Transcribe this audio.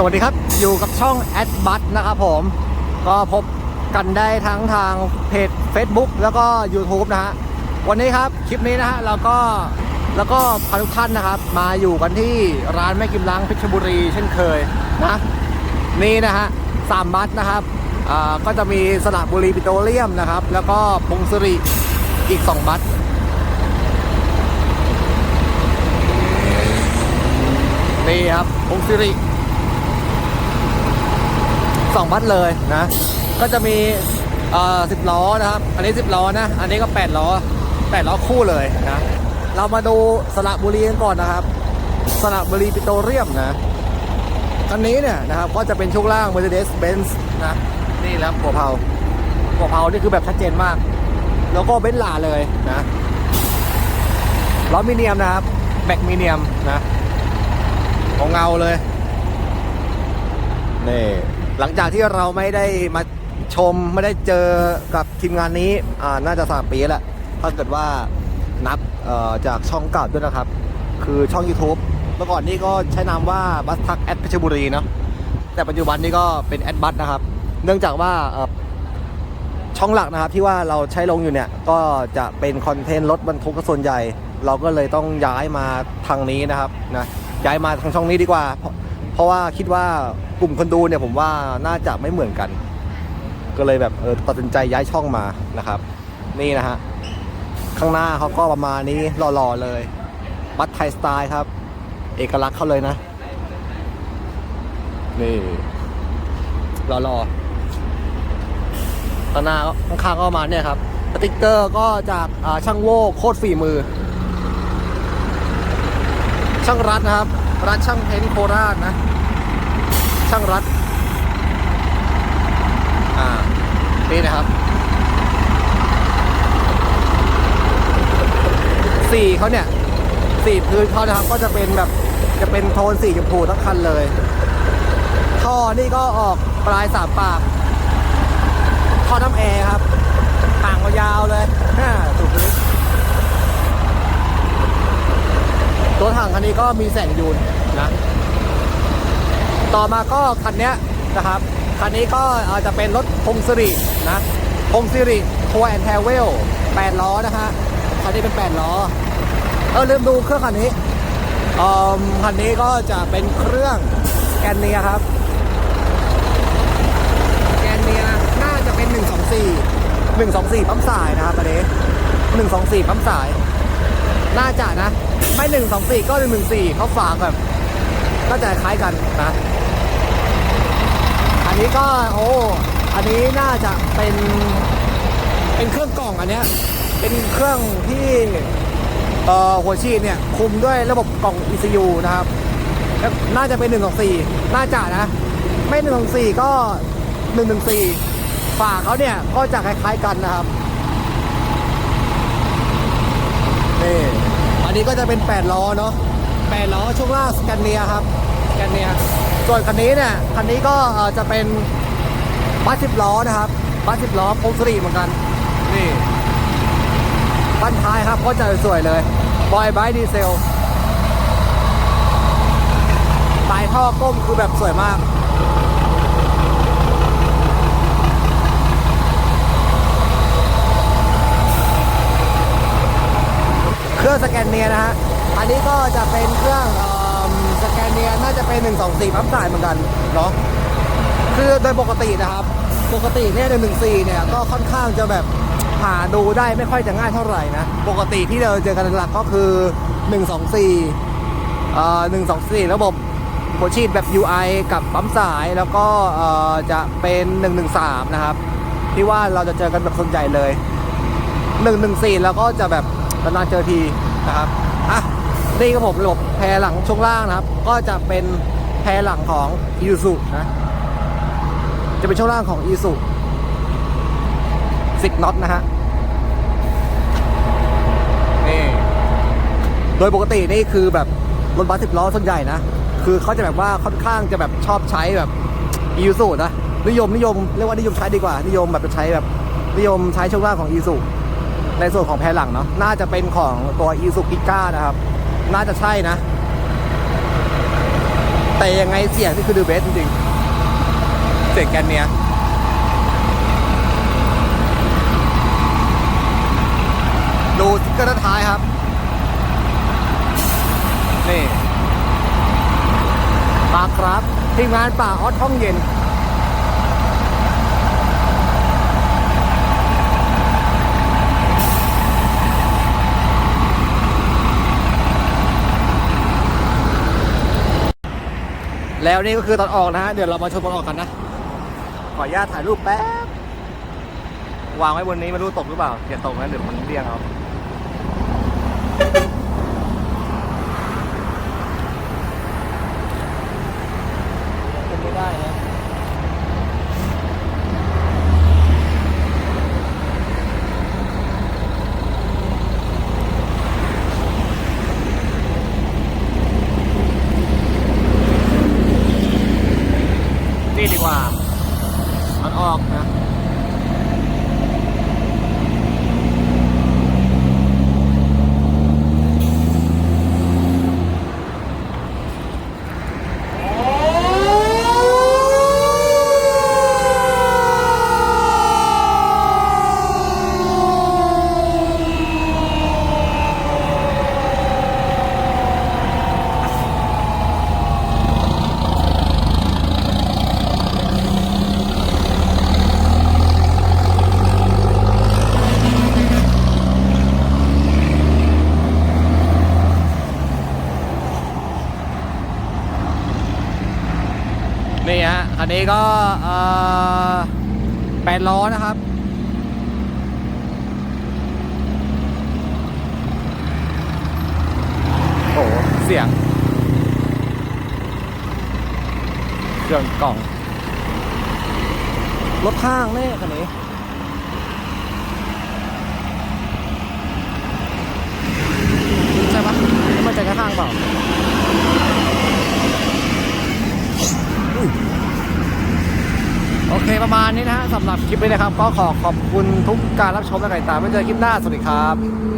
สวัสดีครับ อยู่กับช่อง a d b u t นะครับผม ก็พบกันได้ทั้งทางเพจ Facebook แล้วก็ YouTube นะฮะ วันนี้ครับ คลิปนี้นะฮะเราก็แล้วก็พาทุกท่านนะครับ มาอยู่กันที่ร้านแม่กิมล้างเพชรบุรีเช่นเคยนะนี่นะฮะสามบัตนะครับก็จะมีสระบุรีปิโตรเลียมนะครับ แล้วก็พงศริอีก 2 บัตนี่ครับพงศริ สองบัตเลยนะ ก็จะมีเอ่อสิบล้อนะครับ อันนี้สิบล้อนะ อันนี้ก็แปดล้อแปดล้อคู่เลยนะ เรามาดูสระบุรีกันก่อนนะครับ สระบุรีปิโตรเลียมนะคันนี้เนี่ยนะครับก็จะเป็นช่วงล่าง Mercedes-Benz นะนี่แล้วหัวเพาหัวเพานี่คือแบบชัดเจนมาก แล้วก็เบนซ์ลาเลยนะล้อมิเนียมนะครับ แบกมิเนียมนะของเงาเลยนี่ หลังจากที่เราไม่ได้มาชมไม่ได้เจอกับทีมงานนี้อ่าน่าจะสามปีแล้วถ้าเกิดว่านับจากช่องเก่าด้วยนะครับ คือช่อง YouTube เมื่อก่อนนี่ก็ใช้นามว่าบัสทักแอดเพชรบุรีเนาะแต่ปัจจุบันนี้ก็เป็นแอดบัสนะครับ เนื่องจากว่าช่องหลักนะครับที่ว่าเราใช้ลงอยู่เนี่ยก็จะเป็นคอนเทนต์รถบรรทุกส่วนใหญ่ เราก็เลยต้องย้ายมาทางนี้นะครับนะย้ายมาทางช่องนี้ดีกว่า เพราะว่าคิดว่ากลุ่มคนดูเนี่ยผมว่าน่าจะไม่เหมือนกัน ก็เลยแบบเออตัดสินใจย้ายช่องมานะครับ นี่นะฮะข้างหน้าเขาก็ประมาณนี้หล่อๆเลย บัตไทยสไตล์ครับ เอกลักษณ์เขาเลยนะ นี่หล่อๆข้างหน้าก็ข้างๆก็ประมาณเนี่ยครับสติ๊กเกอร์ก็จากช่างโว้โคตรฝีมือ ช่างรัดนะครับ รัดช่างเพ้นโคราชนะ ช่างรัด อ่า นี่นะครับสีเขาเนี่ยสีพื้นเขานะครับ ก็จะเป็นแบบจะเป็นโทนสีชมพูทั้งคันเลย ท่อนี่ก็ออกปลายสามปากท่อน้ำแอร์ครับห่างยาวเลยฮ่าถูกนี้ตัวถังคันนี้ก็มีแสงยูน นะ ต่อมาก็คันนี้นะครับ คันนี้ก็อาจจะเป็นรถพงศิรินะพงศิริทัวร์แอนด์ทเวล8ล้อนะฮะ คันนี้เป็น8ล้อ เออลืมดูเครื่องคันนี้คันนี้ก็จะเป็นเครื่องแกนเนียครับ แกนเนียน่าจะเป็น 124 124ปั๊มสายนะครับอันนี้124ปั๊มสาย น่าจะนะ ไม่ 124 ก็ 114เขาฝากแบบ ก็จะคล้ายกันนะอันนี้ก็โอ้อันนี้น่าจะเป็นเป็นเครื่องกล่องอันเนี้ยเป็นเครื่องที่เอ่อหัวฉีดเนี่ยคุมด้วยระบบกล่อง ECU นะครับน่าจะเป็น124น่าจะนะ ไม่124ก็114ฝาเขาเนี่ยก็จะคล้าย ๆกันนะครับนี่อันนี้ก็จะเป็น 8 ล้อเนาะ 8ล้อช่วงล่างสแกนเนียครับสแกนเนียส่วนคันนี้เนี่ยคันนี้ก็เอ่อจะเป็นบัสสิบล้อนะครับบัสสิบล้อพงศรีเหมือนกันนี่บ้านท้ายครับก็จะสวยเลยบอยไบดีเซลปลายท่อก้มคือแบบสวยมากเครื่องสแกนเนียนะฮะ อันนี้ก็จะเป็นเครื่องเอิ่มสแกนเนียน่าจะเป็น 1 2 4ปั๊มสายเหมือนกันเนาะคือโดยปกตินะครับ ปกติเนี่ย1 1 4เนี่ยก็ค่อนข้างจะแบบหาดูได้ไม่ค่อยจะง่ายเท่าไหร่นะ ปกติที่เราเจอกันหลักก็คือ 1 2 4เอ่อ1 2 4 ระบบหัวฉีดแบบ UI กับปั๊มสายแล้วก็เอ่อจะเป็น 113 นะครับ ที่ว่าเราจะเจอกันแบบส่วนใหญ่เลย 114 แล้วก็จะแบบนานๆเจอทีนะครับ อะ นี่ก็ผมระบบแพรหลังช่วงล่างนะครับ ก็จะเป็นแพรหลังของ i s u นะ จะเป็นช่วงล่างของ i s u 10น็อตนะฮะนี่โดยปกตินี่คือแบบรถบัสสิบล้อส่วนใหญ่นะ คือเขาจะแบบว่าค่อนข้างจะแบบชอบใช้แบบ i s u นะนิยมนิยมเรียกว่านิยมใช้ดีกว่า นิยมแบบจะใช้แบบนิยมใช้ช่วงล่างของ i s u ในส่วนของแพรหลังเนาะน่าจะเป็นของตัว i s u กิก้านะครับ น่าจะใช่นะ แต่ยังไงเสียงนี่คือดูเบสจริงๆเสียงแกนเนี้ยดูสติ๊กเกอร์ด้านท้ายครับ นี่ปาครับทีมงานป่าออดห้องเย็น แล้วนี่ก็คือตอนออกนะฮะ เดี๋ยวเรามาชมตอนออกกันนะ ขออนุญาตถ่ายรูปแป๊บ วางไว้บนนี้ไม่รู้ตกหรือเปล่าอย่าตกนะเดี๋ยวมันเรียงเอา เป็นไม่ได้นะ นี่ดีกว่ามันออกนะ นี่ฮะ อันนี้ก็แปดล้อนะครับ โอ้โหเสียงเครื่องกล่อง รถข้างแน่คันนี้ ใช่ปะไม่มั่นใจข้างๆเปล่า โอเคประมา ณนี้นะฮะสำหรับคลิปนี้นะครับ ก็ขอขอบคุณทุกการรับชมและติดตามไว้เจอคลิปหน้า สวัสดีครับ